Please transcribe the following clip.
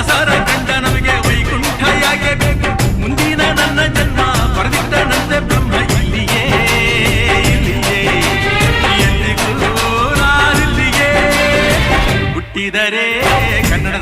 ದಾಸರ ಕಂಡ ನಮಗೆ ವೈಕುಂಠ ಯಾಕೆ ಬೇಕು. ಮುಂದಿನ ನನ್ನ ಜನ್ಮ ಬರೆದಿಟ್ಟನಂತೆ ಬ್ರಹ್ಮ ಇಲ್ಲಿಯೇ ಇಲ್ಲಿಯೇ. ಎಂದಿಗೂ ನಾನಿಲ್ಲಿಯೇ ಹುಟ್ಟಿದರೆ ಕನ್ನಡ